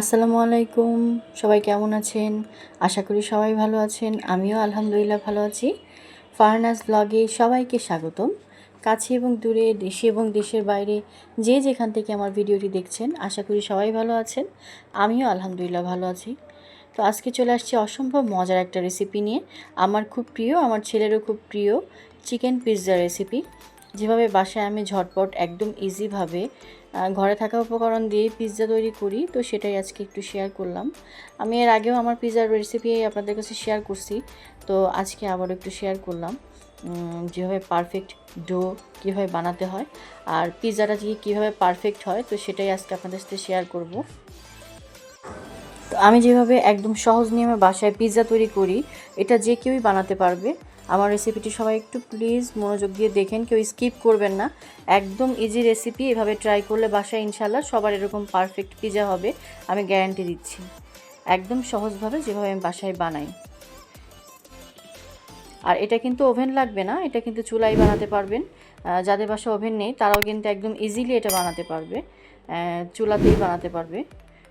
আসসালামু আলাইকুম। সবাই কেমন আছেন? আশা করি সবাই ভালো আছেন। আমিও আলহামদুলিল্লাহ ভালো আছি। ফারনাস ব্লগে সবাইকে স্বাগতম। কাছে এবং দূরে, দেশে এবং দেশের বাইরে যে যেখান থেকে আমার ভিডিওটি দেখছেন, আশা করি সবাই ভালো আছেন। আমিও আলহামদুলিল্লাহ ভালো আছি। তো আজকে চলে আসছি অসম্ভব মজার একটা রেসিপি নিয়ে। আমার খুব প্রিয়, আমার ছেলেরও খুব প্রিয় চিকেন পিৎজা রেসিপি যেভাবে বাসায় আমি ঝটপট একদম ইজিভাবে ঘরে থাকা উপকরণ দিয়ে পিৎজা তৈরি করি, তো সেটাই আজকে একটু শেয়ার করলাম। আমি এর আগেও আমার পিৎজার রেসিপি আপনাদের কাছে শেয়ার করছি, তো আজকে আবার একটু শেয়ার করলাম যেভাবে পারফেক্ট ডো কীভাবে বানাতে হয়, আর পিৎজাটা যে কীভাবে পারফেক্ট হয়, তো সেটাই আজকে আপনাদের সাথে শেয়ার করব। তো আমি যেভাবে একদম সহজ নিয়মে বাসায় পিৎজা তৈরি করি, এটা যে কেউই বানাতে পারবে আমার রেসিপিটি সবাই একটু প্লিজ মনোযোগ দিয়ে দেখেন, কেউ স্কিপ করবেন না। একদম ইজি রেসিপি এভাবে ট্রাই করলে বাসায় ইনশাল্লাহ সবার এরকম পারফেক্ট পিজা হবে, আমি গ্যারান্টি দিচ্ছি। একদম সহজভাবে যেভাবে আমি বাসায় বানাই। আর এটা কিন্তু ওভেন লাগবে না, এটা কিন্তু চুলাই বানাতে পারবেন। যাদের বাসায় ওভেন নেই, তারাও কিন্তু একদম ইজিলি এটা বানাতে পারবে। চুলাতেই বানাতে পারবে।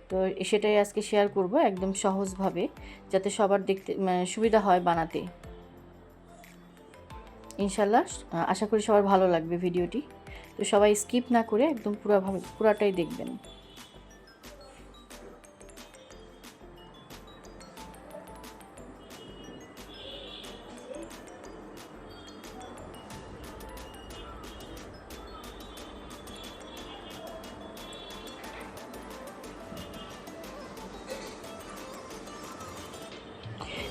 তো সেটাই আজকে শেয়ার করব একদম সহজভাবে, যাতে সবার দেখতে মানে সুবিধা হয় বানাতে। ইনশাল্লাহ আশা করি সবার ভালো লাগবে ভিডিওটি। তো সবাই স্কিপ না করে একদম পুরোভাবে পুরাটাই দেখবেন।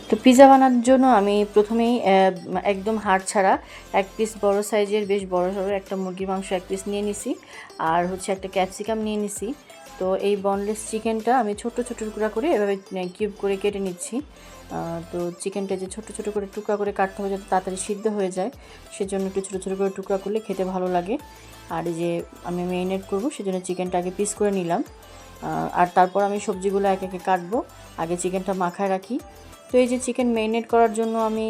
তো পিৎজা বানানোর জন্য আমি প্রথমেই একদম হাড় ছাড়া এক পিস বড় সাইজের, বেশ বড় সড়ো একটা মুরগির মাংস এক পিস নিয়ে নিছি। আর হচ্ছে একটা ক্যাপসিকাম নিয়ে নিছি। তো এই বনলেস চিকেনটা আমি ছোট ছোট টুকরা করে এভাবে কিউব করে কেটে নিচ্ছি। তো চিকেনটা যে ছোট ছোট করে টুকরা করে কাটতে হবে যাতে তাড়াতাড়ি সিদ্ধ হয়ে যায়, সেজন্য একটু ছোটো ছোটো করে টুকরা করলে খেতে ভালো লাগে। আর এই যে আমি মেরিনেট করব, সেজন্য চিকেনটা আগে পিস করে নিলাম। আর তারপর আমি সবজিগুলো এক একে কাটবো। আগে চিকেনটা মাখায় রাখি। তো এই যে চিকেন মেরিনেট করার জন্য আমি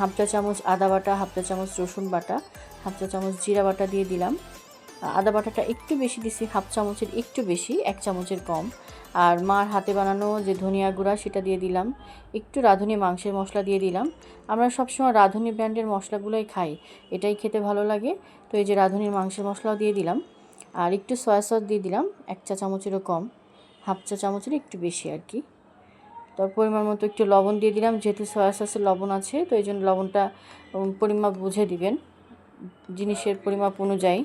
হাফ চা চামচ আদা বাটা, হাফ চা চামচ রসুন বাটা, হাফ চা চামচ জিরা বাটা দিয়ে দিলাম। আদা বাটাটা একটু বেশি দিছি, হাফ চামচের একটু বেশি, এক চামচের কম। আর মার হাতে বানানো যে ধনিয়া গুঁড়া, সেটা দিয়ে দিলাম। একটু রাঁধুনি মাংসের মশলা দিয়ে দিলাম। আমরা সবসময় রাঁধুনি ব্র্যান্ডের মশলাগুলোই খাই, এটাই খেতে ভালো লাগে। তো এই যে রাঁধুনির মাংসের মশলাও দিয়ে দিলাম। আর একটু সয়া সস দিয়ে দিলাম, এক চা চামচেরও কম, হাফ চা চামচের একটু বেশি আর কি। তার পরিমাণ মতো একটু লবণ দিয়ে দিলাম, যেহেতু সয়া সসে লবণ আছে, তো এই জন্য লবণটা পরিমাপ বুঝে দিবেন, জিনিসের পরিমাপ অনুযায়ী।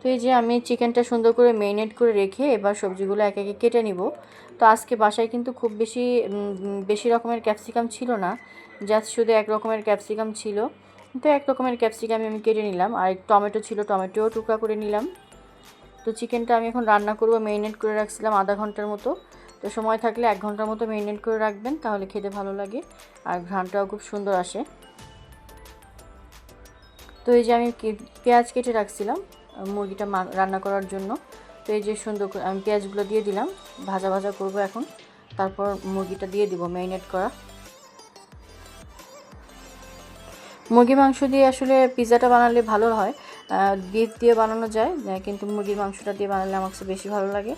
তো এই যে আমি চিকেনটা সুন্দর করে মেরিনেট করে রেখে এবার সবজিগুলো এক একে কেটে নিব। তো আজকে বাসায় কিন্তু খুব বেশি বেশি রকমের ক্যাপসিকাম ছিল না জাস্ট শুধু এক রকমের ক্যাপসিকাম ছিল। তো এক রকমের ক্যাপসিকাম আমি কেটে নিলাম, আর টমেটো ছিল, টমেটোও টুকরা করে নিলাম। তো চিকেনটা আমি এখন রান্না করব মেরিনেট করে রাখছিলাম আধা ঘণ্টার মতো। তো সময় থাকলে এক ঘণ্টার মতো মেরিনেট করে রাখবেন, তাহলে খেতে ভালো লাগে। আর ঘ্রানটাও খুব সুন্দর আসে। তো এই যে আমি পেঁয়াজ কেটে রাখছিলাম মুরগিটা রান্না করার জন্য। তো এই যে সুন্দর করে আমি পেঁয়াজগুলো দিয়ে দিলাম, ভাজা ভাজা করব এখন। তারপর মুরগিটা দিয়ে দিব মেরিনেট করা। মুরগি মাংস দিয়ে আসলে পিৎজাটা বানালে ভালো হয়। বিফ দিয়ে বানানো যায় কিন্তু মুরগির মাংসটা দিয়ে বানালে আমার বেশি ভালো লাগে।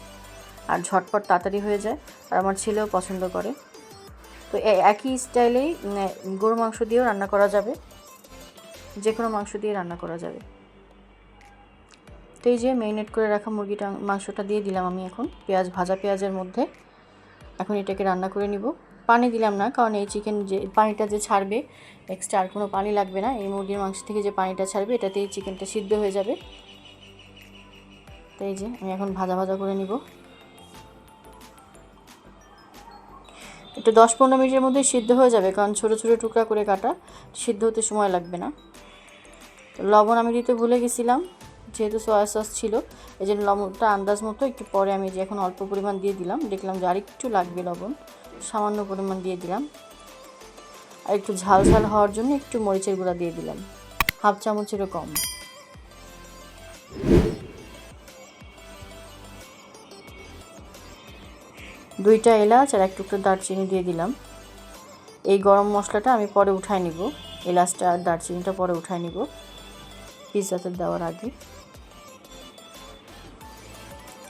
আর ঝটপট তাড়াতাড়ি হয়ে যায় আর আমার ছেলেও পছন্দ করে। তো একই স্টাইলেই গরু মাংস দিয়েও রান্না করা যাবে। যে কোনো মাংস দিয়ে রান্না করা যাবে। তো এই যে ম্যারিনেট করে রাখা মুরগিটা, মাংসটা দিয়ে দিলাম আমি এখন। পেঁয়াজ, ভাজা পেঁয়াজের মধ্যে। এখন এটাকে রান্না করে নিব। পানি দিলাম না, কারণ এই চিকেন যে, পানিটা যে ছাড়বে এক্সট্রা আর কোনো পানি লাগবে না। এই মুরগির মাংস থেকে যে পানিটা ছাড়বে, এটাতেই চিকেনটা সিদ্ধ হয়ে যাবে। তো এই যে, আমি এখন ভাজা ভাজা করে নিব। এটা দশ পনেরো মিনিটের মধ্যে সিদ্ধ হয়ে যাবে, কারণ ছোটো ছোটো টুকরা করে কাটা, সিদ্ধ হতে সময় লাগবে না। লবণ আমি দিতে ভুলে গেছিলাম, যেহেতু সয়া সস ছিল এই জন্য লবণটা আন্দাজ মতো একটু পরে আমি যে এখন অল্প পরিমাণ দিয়ে দিলাম, দেখলাম যে আরেকটু লাগবে লবণ, সামান্য পরিমাণ দিয়ে দিলাম। আর একটু ঝাল ঝাল হওয়ার জন্য একটু মরিচের গুঁড়া দিয়ে দিলাম, হাফ চামচেরও কম। দুইটা এলাচ আর এক টুকরো দারচিনি দিয়ে দিলাম। এই গরম মশলাটা আমি পরে উঠায় নিব। এলাচটা আর দারচিনিটা পরে উঠায় নিব। পিৎজাতে দেওয়ার আগে।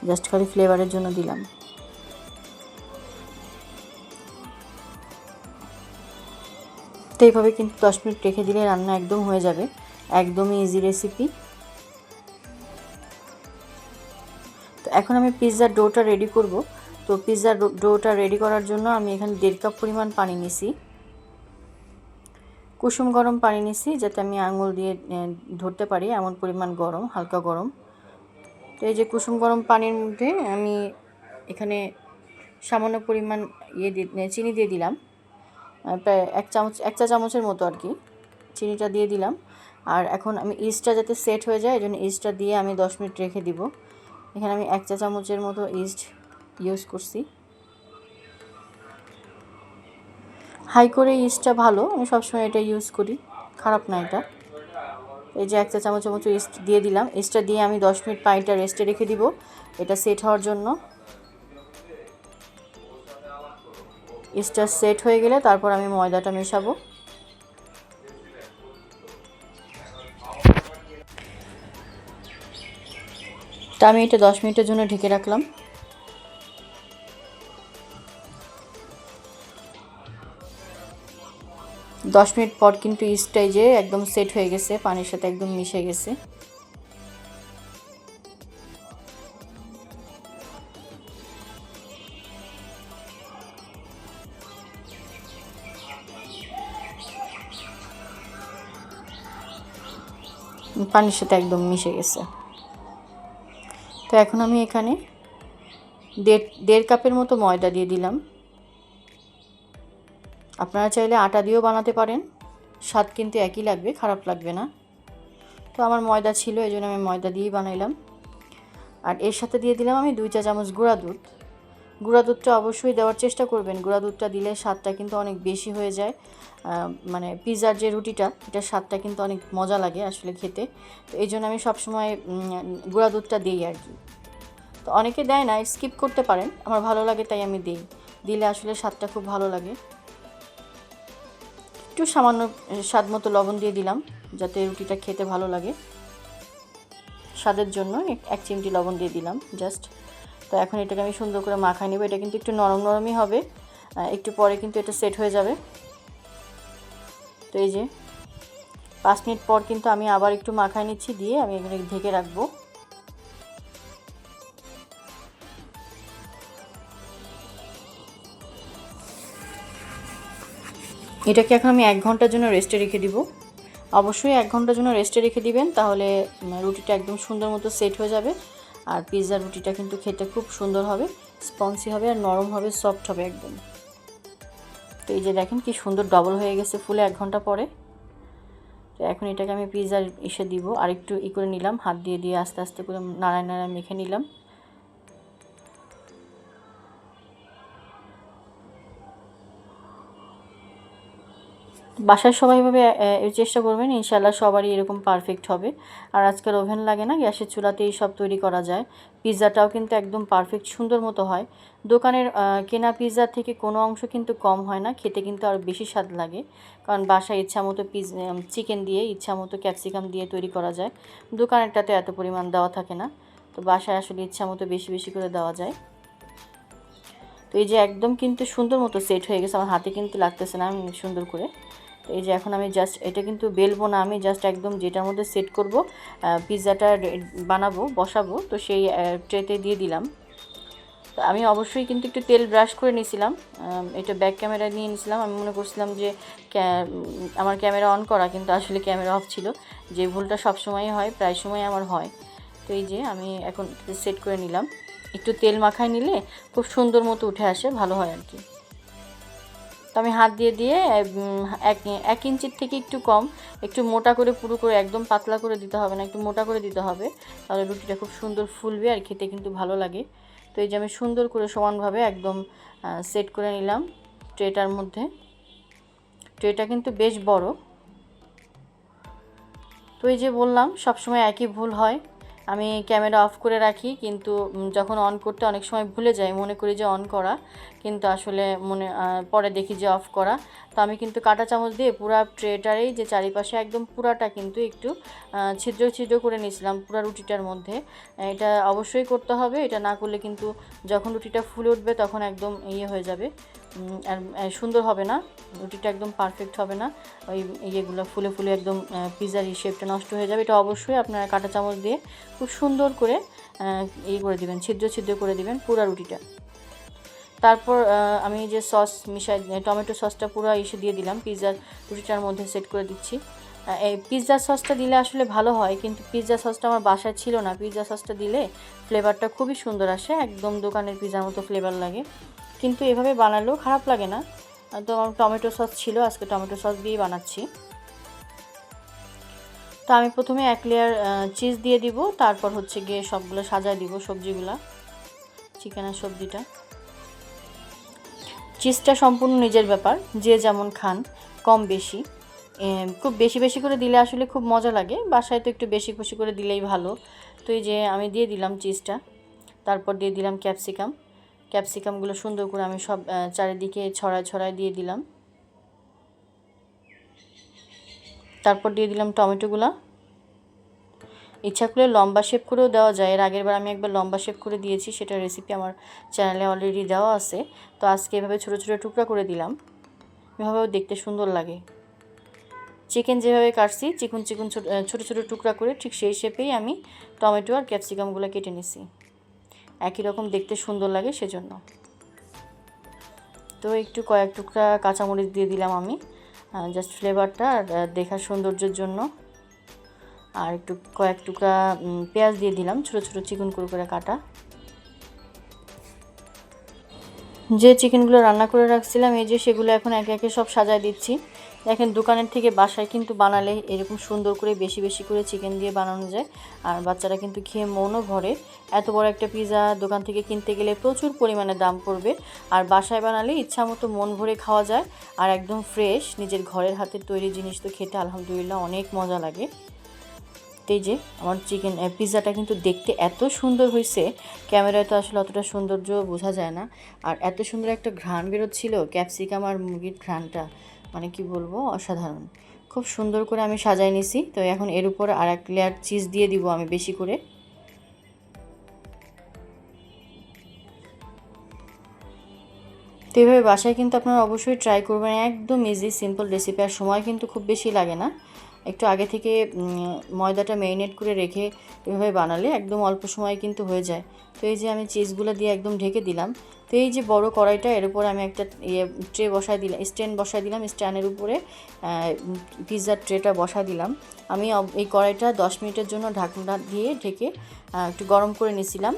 জাস্ট খালি ফ্লেভারের জন্য দিলাম। তো এইভাবে কিন্তু দশ মিনিট রেখে দিলে রান্না একদম হয়ে যাবে। একদমই ইজি রেসিপি তো এখন আমি পিৎজার ডোটা রেডি করব। তো পিৎজার ডোটা রেডি করার জন্য আমি এখানে দেড় কাপ পরিমাণ পানি নিছি। কুসুম গরম পানি নিছি যাতে আমি আঙুল দিয়ে ধরতে পারি, এমন পরিমাণ গরম, হালকা গরম। তো এই যে কুসুম গরম পানির মধ্যে আমি এখানে সামান্য পরিমাণ ইয়ে দিয়ে চিনি দিয়ে দিলাম। প্রায় এক চামচ, এক চা চামচের মতো আর কি চিনিটা দিয়ে দিলাম। আর এখন আমি ইস্টটা যাতে সেট হয়ে যায় এই জন্য ইস্টটা দিয়ে আমি দশ মিনিট রেখে দিব। এখানে আমি এক চা চামচের মতো ইস্ট ইউজ করছি। হাই করে ইস্টটা ভালো, আমি সবসময় এটা ইউজ করি, খারাপ না এটা। এই যে এক চা চামচ মতো ইস্ট দিয়ে দিলাম, ইস্টটা দিয়ে আমি দশ মিনিট পানিটা রেস্টে রেখে দিব, এটা সেট হওয়ার জন্য। ইস্টটা সেট হয়ে গেলে তারপর আমি ময়দাটা মেশাবো। তা আমি এটা দশ মিনিটের জন্য ঢেকে রাখলাম। দশ মিনিট পর কিন্তু ইস্টটাই যে একদম সেট হয়ে গেছে, পানির সাথে একদম মিশে গেছে। পানির সাথে একদম মিশে গেছে। তো এখন আমি এখানে দেড় দেড় কাপের মতো ময়দা দিয়ে দিলাম। আপনারা চাইলে আটা দিয়েও বানাতে পারেন। স্বাদ কিন্তু একই লাগবে, খারাপ লাগবে না। তো আমার ময়দা ছিল, এই জন্য আমি ময়দা দিয়েই বানাইলাম। আর এর সাথে দিয়ে দিলাম আমি দুই চা চামচ গুঁড়া দুধ। গুঁড়া দুধটা অবশ্যই দেওয়ার চেষ্টা করবেন। গুঁড়া দুধটা দিলে স্বাদটা কিন্তু অনেক বেশি হয়ে যায়। মানে পিৎজার যে রুটিটা, এটার স্বাদটা কিন্তু অনেক মজা লাগে আসলে খেতে। তো এই জন্য আমি সবসময় গুঁড়া দুধটা দিই আর কি। তো অনেকে দেয় না, স্কিপ করতে পারেন। আমার ভালো লাগে তাই আমি দিই। দিলে আসলে স্বাদটা খুব ভালো লাগে। একটু সামান্য স্বাদ মতো লবণ দিয়ে দিলাম, যাতে রুটিটা খেতে ভালো লাগে। স্বাদের জন্য এক চিমটি লবণ দিয়ে দিলাম জাস্ট তো এখন এটাকে আমি সুন্দর করে মাখাই নেব, এটা কিন্তু একটু নরম নরমই হবে। একটু পরে কিন্তু এটা সেট হয়ে যাবে। তো এই যে, পাঁচ মিনিট পর কিন্তু আমি আবার একটু মাখাই নিচ্ছি, দিয়ে আমি এখানে ঢেকে রাখব। এটাকে এখন আমি এক ঘণ্টার জন্য রেস্টে রেখে দিব। অবশ্যই এক ঘণ্টার জন্য রেস্টে রেখে দিবেন, তাহলে রুটিটা একদম সুন্দর মতো সেট হয়ে যাবে। আর পিৎজা রুটিটা কিন্তু খেতে খুব সুন্দর হবে স্পঞ্জি হবে আর নরম হবে সফট হবে একদম। তো এই যে দেখেন কি সুন্দর ডবল হয়ে গেছে ফুলে এক ঘণ্টা পরে। তো এখন এটাকে আমি পিৎজার এসে দিব। আর একটু ই করে নিলাম, হাত দিয়ে দিয়ে আস্তে আস্তে করে নাড়ায় নাড়ায় মেখে নিলাম। বাসার সবাইভাবে চেষ্টা করবেন ইনশাল্লাহ সবারই এরকম পারফেক্ট হবে। আর আজকাল ওভেন লাগে না, গ্যাসের চুলাতেই সব তৈরি করা যায়। পিৎজাটাও কিন্তু একদম পারফেক্ট সুন্দর মতো হয়। দোকানের কেনা পিৎজার থেকে কোনো অংশ কিন্তু কম হয় না, খেতে কিন্তু আরও বেশি স্বাদ লাগে। কারণ বাসায় ইচ্ছা মতো পিজ চিকেন দিয়ে ইচ্ছা মতো ক্যাপসিকাম দিয়ে তৈরি করা যায়। দোকানেরটাতে এত পরিমাণ দেওয়া থাকে না। তো বাসায় আসলে ইচ্ছা মতো বেশি বেশি করে দেওয়া যায়। তো এই যে একদম কিন্তু সুন্দর মতো সেট হয়ে গেছে, আমার হাতে কিন্তু লাগতেছে না সুন্দর করে। এই যে এখন আমি জাস্ট এটা কিন্তু বেলবো না, আমি জাস্ট একদম যেটার মধ্যে সেট করব পিৎজাটা বানাবো, বসাবো, তো সেই ট্রেতে দিয়ে দিলাম। তো আমি অবশ্যই কিন্তু একটু তেল ব্রাশ করে নিয়েছিলাম এটা ব্যাক ক্যামেরা নিয়ে নিয়েছিলাম, আমি মনে করছিলাম যে আমার ক্যামেরা অন করা, কিন্তু আসলে ক্যামেরা অফ ছিল, যে ভুলটা সব সময়ই হয়, প্রায় সময় আমার হয়। তো এই যে আমি এখন সেট করে নিলাম। একটু তেল মাখায় নিলে খুব সুন্দর মতো উঠে আসে, ভালো হয় আর কি। তো আমি হাত দিয়ে দিয়ে এক এক ইঞ্চির থেকে একটু কম, একটু মোটা করে পুরো করে একদম পাতলা করে দিতে হবে না, একটু মোটা করে দিতে হবে। তাহলে রুটিটা খুব সুন্দর ফুলবে আর খেতে কিন্তু ভালো লাগে। তো এই যে আমি সুন্দর করে সমানভাবে একদম সেট করে নিলাম ট্রেটার মধ্যে। ট্রেটা কিন্তু বেশ বড়। তো এই যে বললাম, সবসময় একই ভুল হয়। আমি ক্যামেরা অফ করে রাখি, কিন্তু যখন অন করতে অনেক সময় ভুলে যাই, মনে করি যে অন করা। কিন্তু আসলে মনে পরে দেখি যে অফ করা। তো আমি কিন্তু কাঁটা চামচ দিয়ে পুরা ট্রেটারেই যে চারিপাশে একদম পুরাটা কিন্তু একটু ছিদ্র ছিদ্র করে নিয়েছিলাম পুরা রুটিটার মধ্যে। এটা অবশ্যই করতে হবে, এটা না করলে কিন্তু যখন রুটিটা ফুলে উঠবে তখন একদম ইয়ে হয়ে যাবে আর সুন্দর হবে না, রুটিটা একদম পারফেক্ট হবে না, ওই ইয়েগুলো ফুলে ফুলে একদম পিজার শেপটা নষ্ট হয়ে যাবে। এটা অবশ্যই আপনারা কাঁটা চামচ দিয়ে খুব সুন্দর করে ইয়ে করে দিবেন, ছিদ্র ছিদ্র করে দিবেন পুরা রুটিটা। তারপর আমি যে সস মিশাই, টমেটো সসটা পুরো এসে দিয়ে দিলাম। পিৎজার রুটিটার মধ্যে সেট করে দিচ্ছি। এই পিৎজা সসটা দিলে আসলে ভালো হয়, কিন্তু পিৎজা সসটা আমার বাসায় ছিল না। পিৎজা সসটা দিলে ফ্লেভারটা খুবই সুন্দর আসে, একদম দোকানের পিৎজার মতো ফ্লেভার লাগে। কিন্তু এভাবে বানালেও খারাপ লাগে না। তো আমার টমেটো সস ছিল, আজকে টমেটো সস দিয়েই বানাচ্ছি। তো আমি প্রথমে এক লেয়ার চিজ দিয়ে দিব, তারপর হচ্ছে গিয়ে সবগুলো সাজায় দিব সবজিগুলা চিকেনের সবজিটা। চিজটা সম্পূর্ণ নিজের ব্যাপার, যে যেমন খান, কম বেশি। খুব বেশি বেশি করে দিলে আসলে খুব মজা লাগে, বাসায় তো একটু বেশি বেশি করে দিলেই ভালো। তো এই যে আমি দিয়ে দিলাম চিজটা তারপর দিয়ে দিলাম ক্যাপসিকাম ক্যাপসিকামগুলো সুন্দর করে আমি সব চারিদিকে ছড়ায় ছড়ায় দিয়ে দিলাম। তারপর দিয়ে দিলাম টমেটোগুলা। ইচ্ছা করলে লম্বা শেপ করেও দেওয়া যায়। এর আগের বার আমি একবার লম্বা শেপ করে দিয়েছি, সেটা রেসিপি আমার চ্যানেলে অলরেডি দেওয়া আছে। তো আজকে এভাবে ছোটো ছোটো টুকরা করে দিলাম। এভাবেও দেখতে সুন্দর লাগে। চিকেন যেভাবে কাটছি, চিকন চিকন ছোটো ছোটো টুকরা করে ঠিক সেই শেপেই আমি টমেটো আর ক্যাপসিকামগুলো কেটে নিছি। একই রকম দেখতে সুন্দর লাগে সেজন্য। তো একটু কয়েক টুকরা কাঁচামরিচ দিয়ে দিলাম আমি জাস্ট ফ্লেভারটা আর দেখার সৌন্দর্যের জন্য। আর একটু কয়েক টুকরা পেঁয়াজ দিয়ে দিলাম, ছোটো ছোটো চিকন করে করে কাটা। যে চিকেনগুলো রান্না করে রাখছিলাম, এই যে সেগুলো এখন একে একে সব সাজায় দিচ্ছি। দেখেন, দোকানের থেকে বাসায় কিন্তু বানালে এরকম সুন্দর করে বেশি বেশি করে চিকেন দিয়ে বানানো যায়। আর বাচ্চারা কিন্তু খেয়ে মনও ভরে। এত বড় একটা পিৎজা দোকান থেকে কিনতে গেলে প্রচুর পরিমাণে দাম পড়বে। আর বাসায় বানালে ইচ্ছা মতো মন ভরে খাওয়া যায়। আর একদম ফ্রেশ নিজের ঘরের হাতের তৈরি জিনিস তো খেতে আলহামদুলিল্লাহ অনেক মজা লাগে। এই যে আমার চিকেন পিৎজাটা কিন্তু দেখতে এত সুন্দর হয়েছে ক্যামেরায় তো আসলে অতটা সৌন্দর্য বোঝা যায় না। আর এত সুন্দর একটা ঘ্রাণ বেরোচ্ছিল ক্যাপসিকাম আর মুরগির ঘ্রাণটা মানে কি বলব, অসাধারণ। খুব সুন্দর করে আমি সাজাই নিছি, তো এখন এর উপর আর এক লেয়ার চিজ দিয়ে দিব আমি বেশি করে। তো এভাবে বাসায় কিন্তু আপনারা অবশ্যই ট্রাই করবেন, একদম ইজি সিম্পল রেসিপি আর সময় কিন্তু খুব বেশি লাগে না। একটু আগে থেকে ময়দাটা মেরিনেট করে রেখে এভাবে বানালে একদম অল্প সময় কিন্তু হয়ে যায়। তো এই যে আমি চিজগুলো দিয়ে একদম ঢেকে দিলাম। তো এই যে বড় কড়াইটা, এর উপর আমি একটা ইয়ে ট্রে বসায় দিলাম স্ট্যান্ড বসায় দিলাম স্ট্যান্ডের উপরে পিৎজার ট্রেটা বসায় দিলাম। আমি এই কড়াইটা দশ মিনিটের জন্য ঢাকনা দিয়ে ঢেকে একটু গরম করে নিয়েছিলাম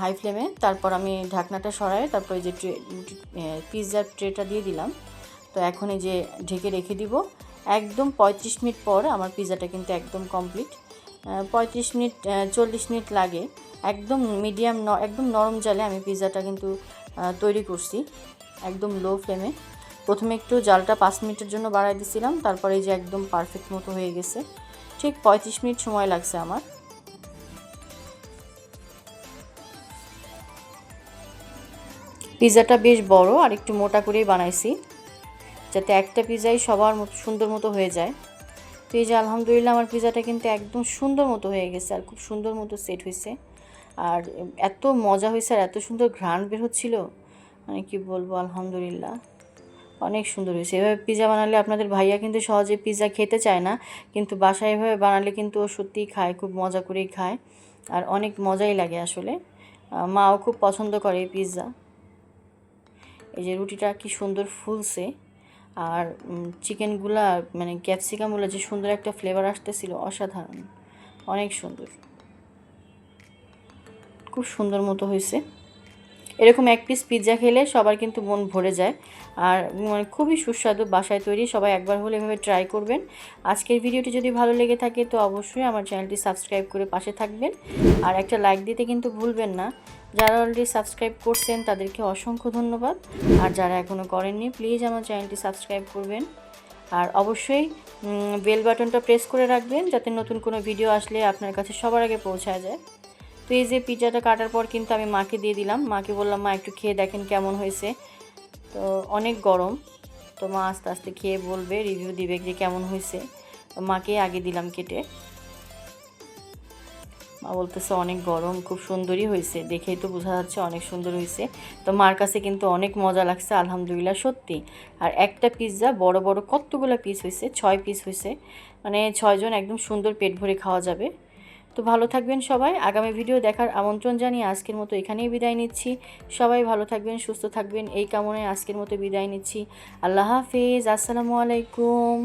হাই ফ্লেমে তারপর আমি ঢাকনাটা সরাই তারপর এই যে ট্রে পিৎজার ট্রেটা দিয়ে দিলাম। তো এখন এই যে ঢেকে রেখে দিব। একদম পঁয়ত্রিশ মিনিট পর আমার পিৎজাটা কিন্তু একদম কমপ্লিট পঁয়ত্রিশ মিনিট চল্লিশ মিনিট লাগে। একদম মিডিয়াম একদম নরম জালে আমি পিৎজাটা কিন্তু তৈরি করছি, একদম লো ফ্লেমে প্রথমে একটু জালটা পাঁচ মিনিটের জন্য বাড়াই দিয়েছিলাম তারপরে এই যে একদম পারফেক্ট মতো হয়ে গেছে। ঠিক পঁয়ত্রিশ মিনিট সময় লাগছে আমার। পিৎজাটা বেশ বড় আর একটু মোটা করেই বানাইছি। যাতে একটা পিৎজাই সবার মতো, সুন্দর মতো হয়ে যায়। তো এই যে আলহামদুলিল্লাহ আমার পিৎজাটা কিন্তু একদম সুন্দর মতো হয়ে গেছে আর খুব সুন্দর মতো সেট হয়েছে। আর এত মজা হয়েছে আর এত সুন্দর ঘ্রাণ বের হচ্ছিল। মানে কি বলব, আলহামদুলিল্লাহ। অনেক সুন্দর হয়েছে। এভাবে পিৎজা বানালে আপনাদের ভাইয়া কিন্তু সহজে পিৎজা খেতে চায় না। কিন্তু বাসায় এভাবে বানালে কিন্তু ও সত্যিই খায়, খুব মজা করেই খায়। আর অনেক মজাই লাগে আসলে। মাও খুব পছন্দ করে এই পিৎজা এই যে রুটিটা কি সুন্দর ফুলছে। আর চিকেনগুলা মানে ক্যাপসিকামগুলো যে সুন্দর একটা ফ্লেভার আসতেছিল, অসাধারণ। অনেক সুন্দর। খুব সুন্দর মতো হয়েছে। এরকম এক পিস পিৎজা খেলে সবার কিন্তু মন ভরে যায়। আর মানে খুবই সুস্বাদু বাসায় তৈরি, সবাই একবার হলে এভাবে ট্রাই করবেন। আজকের ভিডিওটি যদি ভালো লেগে থাকে, তো অবশ্যই আমার চ্যানেলটি সাবস্ক্রাইব করে পাশে থাকবেন। আর একটা লাইক দিতে কিন্তু ভুলবেন না। যারা অলরেডি সাবস্ক্রাইব করছেন, তাদেরকে অসংখ্য ধন্যবাদ। আর যারা এখনও করেননি প্লিজ আমার চ্যানেলটি সাবস্ক্রাইব করবেন। আর অবশ্যই বেল বাটনটা প্রেস করে রাখবেন, যাতে নতুন কোনো ভিডিও আসলে আপনার কাছে সবার আগে পৌঁছায় যায়। তো এই যে পিৎজাটা কাটার পর কিন্তু আমি মাকে দিয়ে দিলাম। মাকে বললাম, মা, একটু খেয়ে দেখেন কেমন হয়েছে। তো অনেক গরম। তো মা আস্তে আস্তে খেয়ে বলবে রিভিউ দিবে যে কেমন হয়েছে। মাকে আগে দিলাম কেটে। মা বলতেছে, অনেক গরম, খুব সুন্দরই হয়েছে। দেখেই তো বোঝা যাচ্ছে অনেক সুন্দর হয়েছে। তো মার কাছে কিন্তু অনেক মজা লাগছে, আলহামদুলিল্লাহ, সত্যি। আর একটা পিৎজা বড় বড় কতগুলো পিস হয়েছে? ছয় পিস হয়েছে। মানে ছয়জন একদম সুন্দর পেট ভরে খাওয়া যাবে। তো ভালো থাকবেন সবাই। আগামী ভিডিও দেখার আমন্ত্রণ জানিয়ে আজকের মতো এখানেই বিদায় নিচ্ছি। সবাই ভালো থাকবেন, সুস্থ থাকবেন। এই কামনায় আজকের মতো বিদায় নিচ্ছি। আল্লাহ হাফিজ। আসসালামু আলাইকুম।